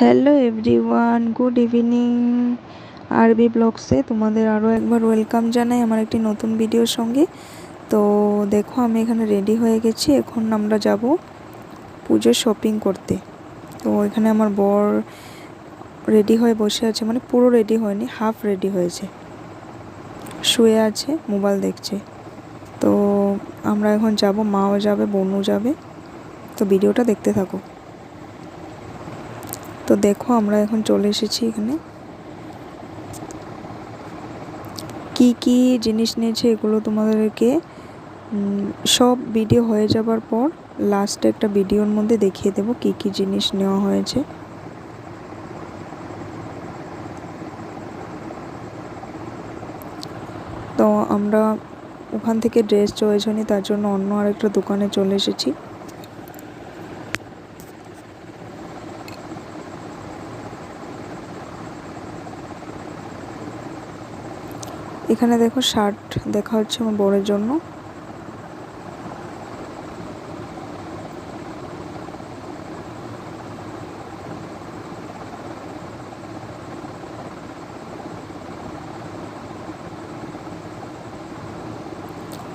Hello everyone good evening আরবি ব্লগসে তোমাদের আরও একবার ওয়েলকাম জানাই আমার একটি নতুন ভিডিওর সঙ্গে। তো দেখো, আমি এখানে রেডি হয়ে গেছি। এখন আমরা যাব পুজোর শপিং করতে। তো এখানে আমার বর রেডি হয়ে বসে আছে। মানে পুরো রেডি হয়নি হাফ রেডি হয়েছে। শুয়ে আছে মোবাইল দেখছে। তো আমরা এখন যাব, মাও যাবে বোনও যাবে। তো ভিডিওটা দেখতে থাকো। তো দেখো আমরা এখন চলে এসেছি এখানে। কি কি জিনিস নিয়েছে এগুলো তোমাদেরকে? সব ভিডিও হয়ে যাবার পর লাস্টে একটা ভিডিওর মধ্যে দেখিয়ে দেব কি কি জিনিস নেওয়া হয়েছে। তো আমরা ওখান থেকে ড্রেস চয়েস হয়নি, তার জন্য অন্য আরেকটা দোকানে চলে এসেছি। এখানে দেখো শার্ট দেখা হচ্ছে আমার বরের জন্য।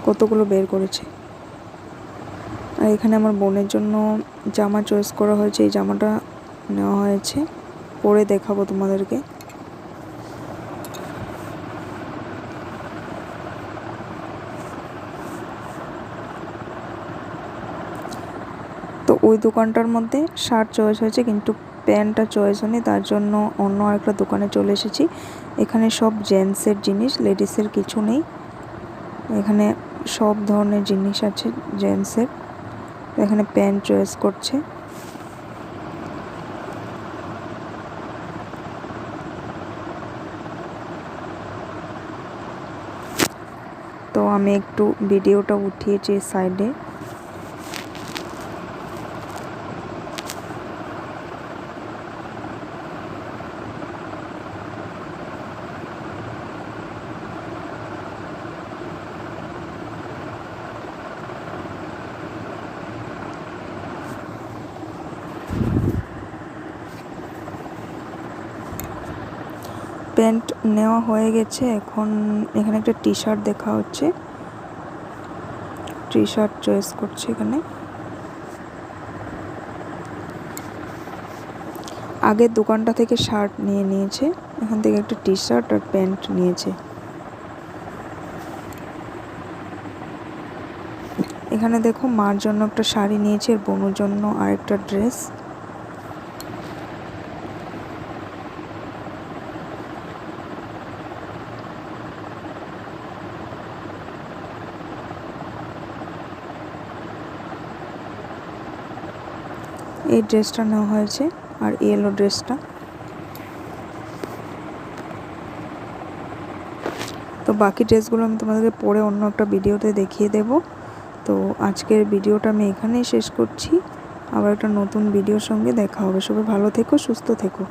কতগুলো বের করেছে। আর এখানে আমার বোনের জন্য জামা চয়েস করা হয়েছে, এই জামাটা নেওয়া হয়েছে। পরে দেখাবো তোমাদেরকে। ওই দোকানটার মধ্যে শার্ট চয়েস হয়েছে, কিন্তু প্যান্টটা চয়েস হয়নি, তার জন্য অন্য আরেকটা দোকানে চলে এসেছি। এখানে সব জেন্টসের জিনিস, লেডিসের কিছু নেই। এখানে সব ধরনের জিনিস আছে জেন্টসের। এখানে প্যান্ট চয়েস করছে। তো আমি একটু ভিডিওটা উঠিয়েছি সাইডে প্যান্ট নেওয়া হয়ে গেছে। এখন এখানে একটা টি শার্ট দেখা হচ্ছে। টি শার্ট চয়েস করছে এখানে। আগের দোকানটা থেকে শার্ট নিয়ে নিয়েছে। এখান থেকে একটা টি শার্ট আর প্যান্ট নিয়েছে। এখানে দেখো মার জন্য একটা শাড়ি নিয়েছে আর বোনের জন্য আরেকটা ড্রেস। এই ড্রেসটা নেওয়া হয়েছে আর ইয়েলো ড্রেসটা। তো বাকি ড্রেসগুলো আমি তোমাদেরকে পরে অন্য একটা ভিডিওতে দেখিয়ে দেব। তো আজকের ভিডিওটা আমি এখানেই শেষ করছি। আবার একটা নতুন ভিডিওর সঙ্গে দেখা হবে। সবাই ভালো থেকো, সুস্থ থেকো।